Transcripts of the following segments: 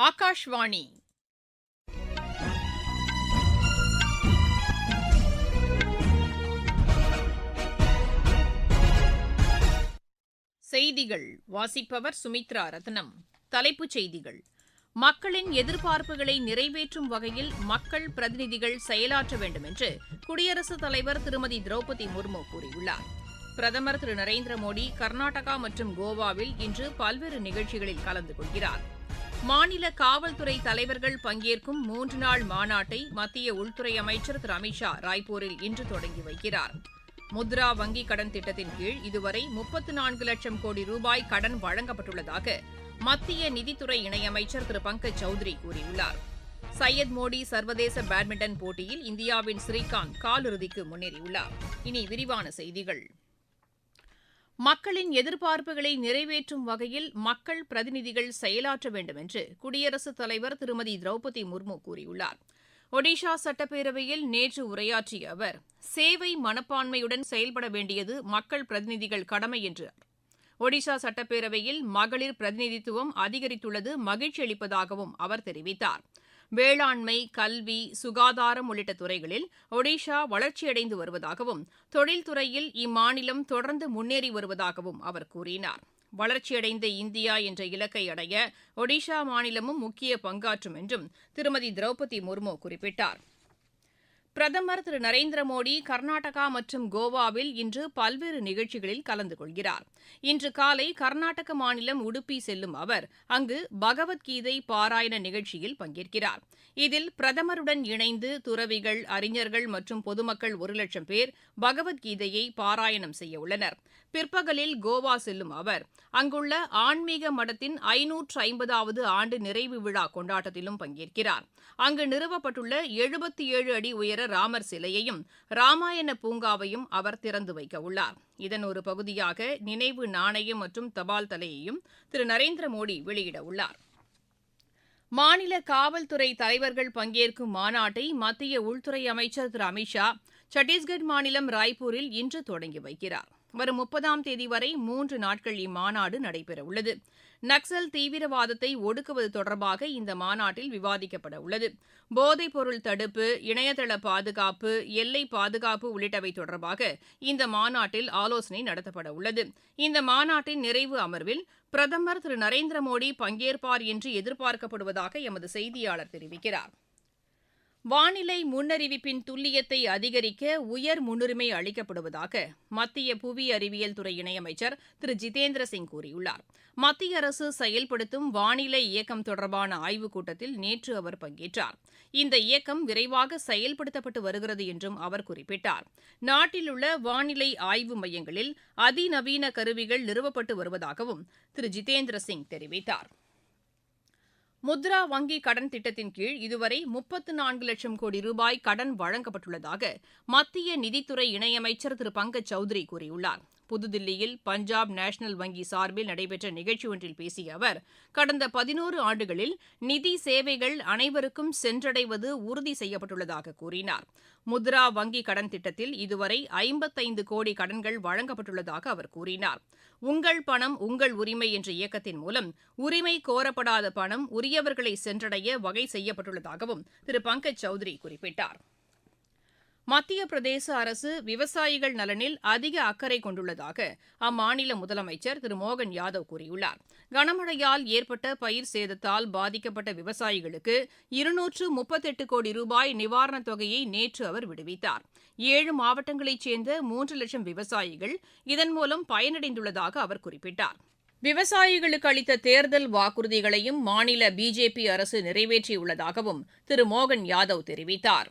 ஆகாஷ்வாணி. செய்திகள். வாசிப்பவர் சுமித்ரா ரத்னம். தலைப்புச் செய்திகள். மக்களின் எதிர்பார்ப்புகளை நிறைவேற்றும் வகையில் மக்கள் பிரதிநிதிகள் செயலாற்ற வேண்டும் என்று குடியரசுத் தலைவர் திருமதி திரௌபதி முர்மு கூறியுள்ளார். பிரதமர் திரு நரேந்திர மோடி கர்நாடகா மற்றும் கோவாவில் இன்று பல்வேறு நிகழ்ச்சிகளில் கலந்து கொள்கிறார். மாநில காவல்துறை தலைவர்கள் பங்கேற்கும் மூன்று நாள் மாநாட்டை மத்திய உள்துறை அமைச்சர் திரு. அமித்ஷா ராய்ப்பூரில் இன்று தொடங்கி வைக்கிறார். முத்ரா வங்கி கடன் திட்டத்தின் கீழ் இதுவரை முப்பத்து நான்கு லட்சம் கோடி ரூபாய் கடன் வழங்கப்பட்டுள்ளதாக மத்திய நிதித்துறை இணையமைச்சர் திரு. பங்கஜ் சௌத்ரி கூறியுள்ளார். சையத் மோடி சர்வதேச பேட்மிண்டன் போட்டியில் இந்தியாவின் ஸ்ரீகாந்த் காலிறுதிக்கு முன்னேறியுள்ளார். இனி விரிவான செய்திகள். மக்களின் எதிர்பார்ப்புகளை நிறைவேற்றும் வகையில் மக்கள் பிரதிநிதிகள் செயலாற்ற வேண்டும் என்று குடியரசுத் தலைவர் திருமதி திரௌபதி முர்மு கூறியுள்ளார். ஒடிஷா சட்டப்பேரவையில் நேற்று உரையாற்றிய அவர் சேவை மனப்பான்மையுடன் செயல்பட வேண்டியது மக்கள் பிரதிநிதிகள் கடமை என்றார் ஒடிஷா சட்டப்பேரவையில் மகளிர் பிரதிநிதித்துவம் அதிகரித்துள்ளது மகிழ்ச்சி அளிப்பதாகவும் அவர் தெரிவித்தார். வேளாண்மை கல்வி சுகாதாரம் உள்ளிட்ட துறைகளில் ஒடிஷா வளர்ச்சியடைந்து வருவதாகவும் தொழில்துறையில் இம்மாநிலம் தொடர்ந்து முன்னேறி வருவதாகவும் அவர் கூறினார். வளர்ச்சியடைந்த இந்தியா என்ற இலக்கை அடைய ஒடிஷா மாநிலமும் முக்கிய பங்காற்றும் என்றும் திருமதி திரௌபதி முர்மு குறிப்பிட்டார். பிரதமர் திரு நரேந்திர மோடி கர்நாடகா மற்றும் கோவாவில் இன்று பல்வேறு நிகழ்ச்சிகளில் கலந்து கொள்கிறார். இன்று காலை கர்நாடக மாநிலம் உடுப்பி செல்லும் அவர் அங்கு பகவத்கீதை பாராயண நிகழ்ச்சியில் பங்கேற்கிறார். இதில் பிரதமருடன் இணைந்து துறவிகள் அறிஞர்கள் மற்றும் பொதுமக்கள் ஒரு லட்சம் பேர் பகவத்கீதையை பாராயணம் செய்ய உள்ளனர். பிற்பகலில் கோவா செல்லும் அவர் அங்குள்ள ஆன்மீக மடத்தின் ஐநூற்று ஐம்பதாவது ஆண்டு நிறைவு விழா கொண்டாட்டத்திலும் பங்கேற்கிறார். அங்கு நிறுவப்பட்டுள்ள எழுபத்தி ஏழு அடி உயர ராமர் சிலையையும் ராமாயண பூங்காவையும் அவர் திறந்து வைக்க உள்ளார். இதன் ஒரு பகுதியாக நினைவு நாணயம் மற்றும் தபால் தலையையும் திரு. நரேந்திர மோடி வெளியிட உள்ளார். மாநில காவல்துறை தலைவர்கள் பங்கேற்கும் மாநாட்டை மத்திய உள்துறை அமைச்சர் திரு. அமித்ஷா சத்தீஸ்கர் மாநிலம் ராய்ப்பூரில் இன்று தொடங்கி வைக்கிறார். வரும் முப்பதாம் தேதி வரை மூன்று நாட்கள் இம்மாநாடு நடைபெறவுள்ளது. நக்சல் தீவிரவாதத்தை ஒடுக்குவது தொடர்பாக இந்த மாநாட்டில் விவாதிக்கப்பட உள்ளது போதைப் பொருள் தடுப்பு இணையதள பாதுகாப்பு எல்லை பாதுகாப்பு உள்ளிட்டவை தொடர்பாக இந்த மாநாட்டில் ஆலோசனை நடத்தப்பட உள்ளது இந்த மாநாட்டின் நிறைவு அமர்வில் பிரதமர் திரு. நரேந்திர மோடி பங்கேற்பார் என்று எதிர்பார்க்கப்படுவதாக எமது செய்தியாளர் தெரிவிக்கிறார். வானிலை முன்னறிவிப்பின் துல்லியத்தை அதிகரிக்க உயர் முன்னுரிமை அளிக்கப்படுவதாக மத்திய புவி அறிவியல் துறை இணையமைச்சர் திரு. ஜிதேந்திர சிங் கூறியுள்ளார். மத்திய அரசு செயல்படுத்தும் வானிலை இயக்கம் தொடர்பான ஆய்வுக் கூட்டத்தில் நேற்று அவர் பங்கேற்றார். இந்த இயக்கம் விரைவாக செயல்படுத்தப்பட்டு வருகிறது என்றும் அவர் குறிப்பிட்டார். நாட்டில் உள்ள வானிலை ஆய்வு மையங்களில் அதிநவீன கருவிகள் நிறுவப்பட்டு வருவதாகவும் திரு. ஜிதேந்திர சிங் தெரிவித்தார். முத்ரா வங்கி கடன் திட்டத்தின் கீழ் இதுவரை முப்பத்து நான்கு லட்சம் கோடி ரூபாய் கடன் வழங்கப்பட்டுள்ளதாக மத்திய நிதித்துறை இணையமைச்சர் திரு பங்கஜ் சௌத்ரி கூறியுள்ளார். புதுதில்லியில் பஞ்சாப் நேஷனல் வங்கி சார்பில் நடைபெற்ற நிகழ்ச்சி ஒன்றில் பேசிய அவர் கடந்த பதினோரு ஆண்டுகளில் நிதி சேவைகள் அனைவருக்கும் சென்றடைவது உறுதி செய்யப்பட்டுள்ளதாக கூறினார். முத்ரா வங்கி கடன் திட்டத்தில் இதுவரை ஐம்பத்தைந்து கோடி கடன்கள் வழங்கப்பட்டுள்ளதாக அவர் கூறினார். உங்கள் பணம் உங்கள் உரிமை என்ற இயக்கத்தின் மூலம் உரிமை கோரப்படாத பணம் உரியவர்களை சென்றடைய வகை செய்யப்பட்டுள்ளதாகவும் திரு பங்கஜ் சௌத்ரி குறிப்பிட்டார். மத்திய பிரதேச அரசு விவசாயிகள் நலனில் அதிக அக்கறை கொண்டுள்ளதாக அம்மாநில முதலமைச்சர் திரு. மோகன் யாதவ் கூறியுள்ளார். கனமழையால் ஏற்பட்ட பயிர் சேதத்தால் பாதிக்கப்பட்ட விவசாயிகளுக்கு இருநூற்று முப்பத்தெட்டு கோடி ரூபாய் நிவாரணத் தொகையை நேற்று அவர் விடுவித்தார். ஏழு மாவட்டங்களைச் சேர்ந்த மூன்று லட்சம் விவசாயிகள் இதன் மூலம் பயனடைந்துள்ளதாக அவர் குறிப்பிட்டார். விவசாயிகளுக்கு அளித்த தேர்தல் வாக்குறுதிகளையும் மாநில பிஜேபி அரசு நிறைவேற்றியுள்ளதாகவும் திரு. மோகன் யாதவ் தெரிவித்தார்.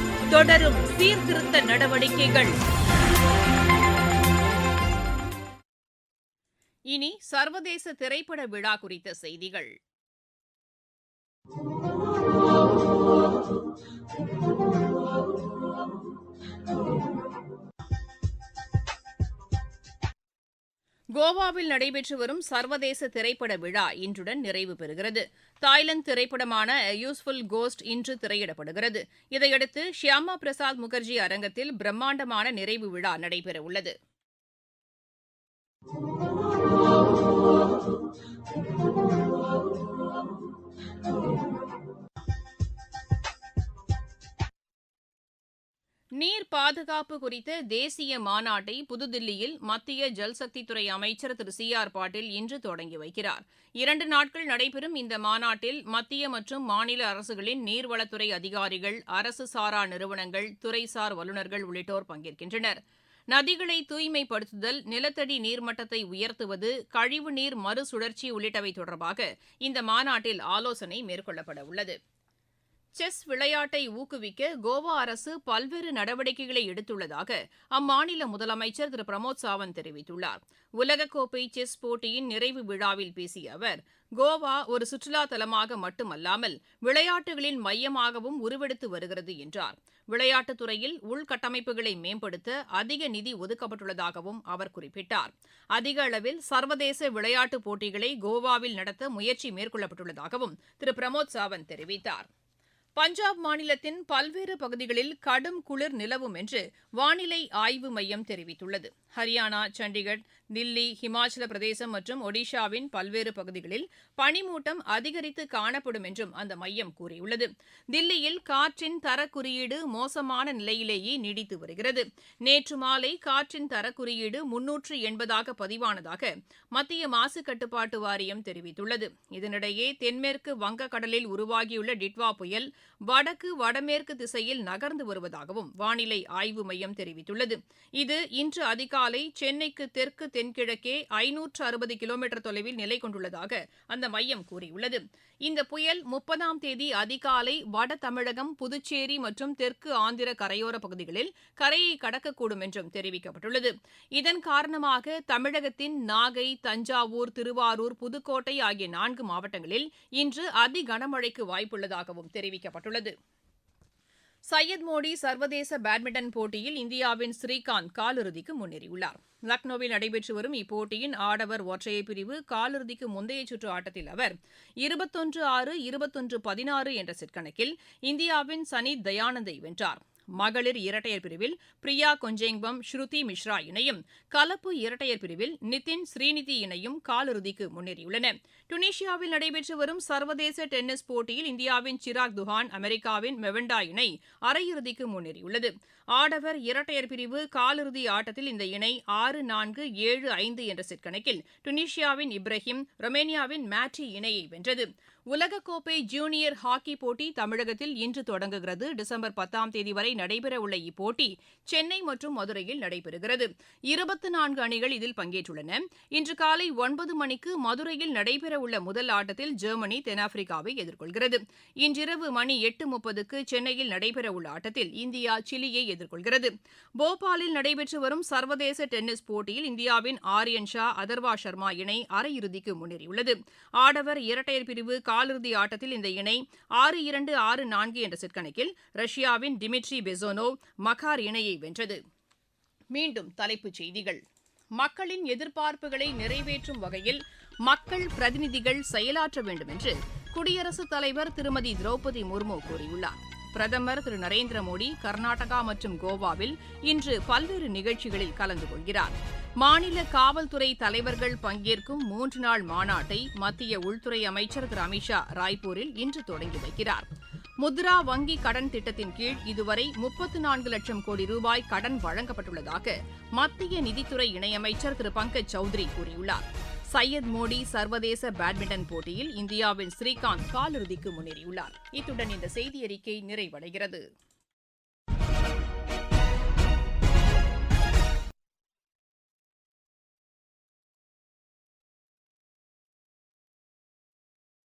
தொடரும் சீர்திருத்த நடவடிக்கைகள். இனி சர்வதேச திரைப்பட விழா குறித்த செய்திகள். கோவாவில் நடைபெற்று வரும் சர்வதேச திரைப்பட விழா இன்றுடன் நிறைவு பெறுகிறது. தாய்லாந்து திரைப்படமான யூஸ்ஃபுல் கோஸ்ட் இன்று திரையிடப்படுகிறது. இதையடுத்து ஷியாமா பிரசாத் முகர்ஜி அரங்கத்தில் பிரம்மாண்டமான நிறைவு விழா நடைபெறவுள்ளது நீர் பாதுகாப்பு குறித்த தேசிய மாநாட்டை புதுதில்லியில் மத்திய ஜல்சக்தித்துறை அமைச்சர் திரு சி ஆர் பாட்டீல் இன்று தொடங்கி வைக்கிறார். இரண்டு நாட்கள் நடைபெறும் இந்த மாநாட்டில் மத்திய மற்றும் மாநில அரசுகளின் நீர்வளத்துறை அதிகாரிகள் அரசு சாரா நிறுவனங்கள் துறைசார் வல்லுநர்கள் உள்ளிட்டோர் பங்கேற்கின்றனர். நதிகளை தூய்மைப்படுத்துதல் நிலத்தடி நீர்மட்டத்தை உயர்த்துவது கழிவுநீர் மறுசுழற்சி உள்ளிட்டவை தொடர்பாக இந்த மாநாட்டில் ஆலோசனை மேற்கொள்ளப்பட உள்ளது செஸ் விளையாட்டை ஊக்குவிக்க கோவா அரசு பல்வேறு நடவடிக்கைகளை எடுத்துள்ளதாக அம்மாநில முதலமைச்சர் திரு. பிரமோத் சாவந்த் தெரிவித்துள்ளார். உலகக்கோப்பை செஸ் போட்டியின் நிறைவு விழாவில் பேசிய அவர் கோவா ஒரு சுற்றுலா தலமாக மட்டுமல்லாமல் விளையாட்டுகளின் மையமாகவும் உருவெடுத்து வருகிறது என்றார். விளையாட்டுத் துறையில் உள்கட்டமைப்புகளை மேம்படுத்த அதிக நிதி ஒதுக்கப்பட்டுள்ளதாகவும் அவர் குறிப்பிட்டார். அதிக அளவில் சர்வதேச விளையாட்டுப் போட்டிகளை கோவாவில் நடத்த முயற்சி மேற்கொள்ளப்பட்டுள்ளதாகவும் திரு. பிரமோத் சாவந்த் தெரிவித்தார். பஞ்சாப் மாநிலத்தின் பல்வேறு பகுதிகளில் கடும் குளிர் நிலவும் என்று வானிலை ஆய்வு மையம் தெரிவித்துள்ளது. ஹரியானா சண்டிகர் தில்லி ஹிமாச்சல பிரதேசம் மற்றும் ஒடிஷாவின் பல்வேறு பகுதிகளில் பனிமூட்டம் அதிகரித்து காணப்படும் என்றும் அந்த மையம் கூறியுள்ளது. தில்லியில் காற்றின் தரக்குறியீடு மோசமான நிலையிலேயே நீடித்து வருகிறது. நேற்று மாலை காற்றின் தரக்குறியீடு முன்னூற்று எண்பதாக பதிவானதாக மத்திய மாசு கட்டுப்பாட்டு வாரியம் தெரிவித்துள்ளது. இதனிடையே தென்மேற்கு வங்கக்கடலில் உருவாகியுள்ள டிட்வா புயல் வடக்கு வடமேற்கு திசையில் நகர்ந்து வருவதாகவும் வானிலை ஆய்வு மையம் தெரிவித்துள்ளது. இது இன்று அதிகாலை சென்னைக்கு தெற்கு தென்கிழக்கே ஐநூற்று அறுபது கிலோமீட்டர் தொலைவில் நிலை கொண்டுள்ளதாக அந்த மையம் கூறியுள்ளது. இந்த புயல் முப்பதாம் தேதி அதிகாலை வட தமிழகம் புதுச்சேரி மற்றும் தெற்கு ஆந்திர கரையோர பகுதிகளில் கரையை கடக்கக்கூடும் என்றும் தெரிவிக்கப்பட்டுள்ளது. இதன் காரணமாக தமிழகத்தின் நாகை தஞ்சாவூர் திருவாரூர் புதுக்கோட்டை ஆகிய நான்கு மாவட்டங்களில் இன்று அதி கனமழைக்கு வாய்ப்புள்ளதாகவும் தெரிவிக்கப்பட்டுள்ளது. சையத் மோடி சர்வதேச பேட்மிண்டன் போட்டியில் இந்தியாவின் ஸ்ரீகாந்த் காலிறுதிக்கு முன்னேறியுள்ளார். லக்னோவில் நடைபெற்று வரும் இப்போட்டியின் ஆடவர் ஒற்றையர் பிரிவு காலிறுதிக்கு முந்தைய சுற்று ஆட்டத்தில் அவர் இருபத்தொன்று ஆறு இருபத்தொன்று பதினாறு என்ற செட் கணக்கில் இந்தியாவின் சனி தயானந்தை வென்றார். மகளிர் இரட்டையர் பிரிவில் பிரியா கொஞ்சேங்பம் ஸ்ருதி மிஸ்ரா இணையும் கலப்பு இரட்டையர் பிரிவில் நிதின் ஸ்ரீநிதி இணையும் காலிறுதிக்கு முன்னேறியுள்ளன. டுனிஷியாவில் நடைபெற்று வரும் சர்வதேச டென்னிஸ் போட்டியில் இந்தியாவின் சிராக் துஹான் அமெரிக்காவின் மெவண்டா இணை அரையிறுதிக்கு முன்னேறியுள்ளது. ஆடவர் இரட்டையர் பிரிவு காலிறுதி ஆட்டத்தில் இந்த இணை ஆறு நான்கு ஏழு ஐந்து என்ற செட் கணக்கில் டுனிஷியாவின் இப்ராஹிம் ரொமேனியாவின் மேட்டி இணையை வென்றது. உலகக்கோப்பை ஜூனியர் ஹாக்கி போட்டி தமிழகத்தில் இன்று தொடங்குகிறது. டிசம்பர் பத்தாம் தேதி வரை நடைபெறவுள்ள இப்போட்டி சென்னை மற்றும் மதுரையில் நடைபெறுகிறது. இருபத்தி நான்கு அணிகள் இதில் பங்கேற்றுள்ளன. இன்று காலை ஒன்பது மணிக்கு மதுரையில் நடைபெறவுள்ள முதல் ஆட்டத்தில் ஜெர்மனி தென்னாப்பிரிக்காவை எதிர்கொள்கிறது. இன்றிரவு மணி எட்டு முப்பதுக்கு சென்னையில் நடைபெறவுள்ள ஆட்டத்தில் இந்தியா சிலியை எதிர்கொள்கிறது. போபாலில் நடைபெற்று வரும் சர்வதேச டென்னிஸ் போட்டியில் இந்தியாவின் ஆரியன் ஷா அதர்வா சர்மா இணை அரையிறுதிக்கு முன்னேறியுள்ளது. ஆடவர் இரட்டையர் பிரிவு காலிறுதி ஆட்டத்தில் இந்த இணை ஆறு இரண்டு ஆறு நான்கு என்ற செட் கணக்கில் ரஷ்யாவின் டிமிட்ரி பெசோனோவ் மகார் இணையை வென்றது. மீண்டும் தலைப்புச் செய்திகள். மக்களின் எதிர்பார்ப்புகளை நிறைவேற்றும் வகையில் மக்கள் பிரதிநிதிகள் செயலாற்ற வேண்டும் என்று குடியரசுத் தலைவர் திருமதி திரௌபதி முர்மு கூறியுள்ளார். பிரதமர் திரு நரேந்திர மோடி கர்நாடகா மற்றும் கோவாவில் இன்று பல்வேறு நிகழ்ச்சிகளில் கலந்து கொள்கிறார். மாநில காவல்துறை தலைவர்கள் பங்கேற்கும் மூன்று நாள் மாநாட்டை மத்திய உள்துறை அமைச்சர் திரு அமித்ஷா ராய்ப்பூரில் இன்று தொடங்கி வைக்கிறார். முத்ரா வங்கி கடன் திட்டத்தின் கீழ் இதுவரை முப்பத்து நான்கு லட்சம் கோடி ரூபாய் கடன் வழங்கப்பட்டுள்ளதாக மத்திய நிதித்துறை இணையமைச்சர் திரு பங்கஜ் சௌத்ரி கூறியுள்ளார். சையத் மோடி சர்வதேச பேட்மிண்டன் போட்டியில் இந்தியாவின் ஸ்ரீகாந்த் காலிறுதிக்கு முன்னேறியுள்ளார். இத்துடன் இந்த செய்தி அறிக்கை நிறைவடைகிறது.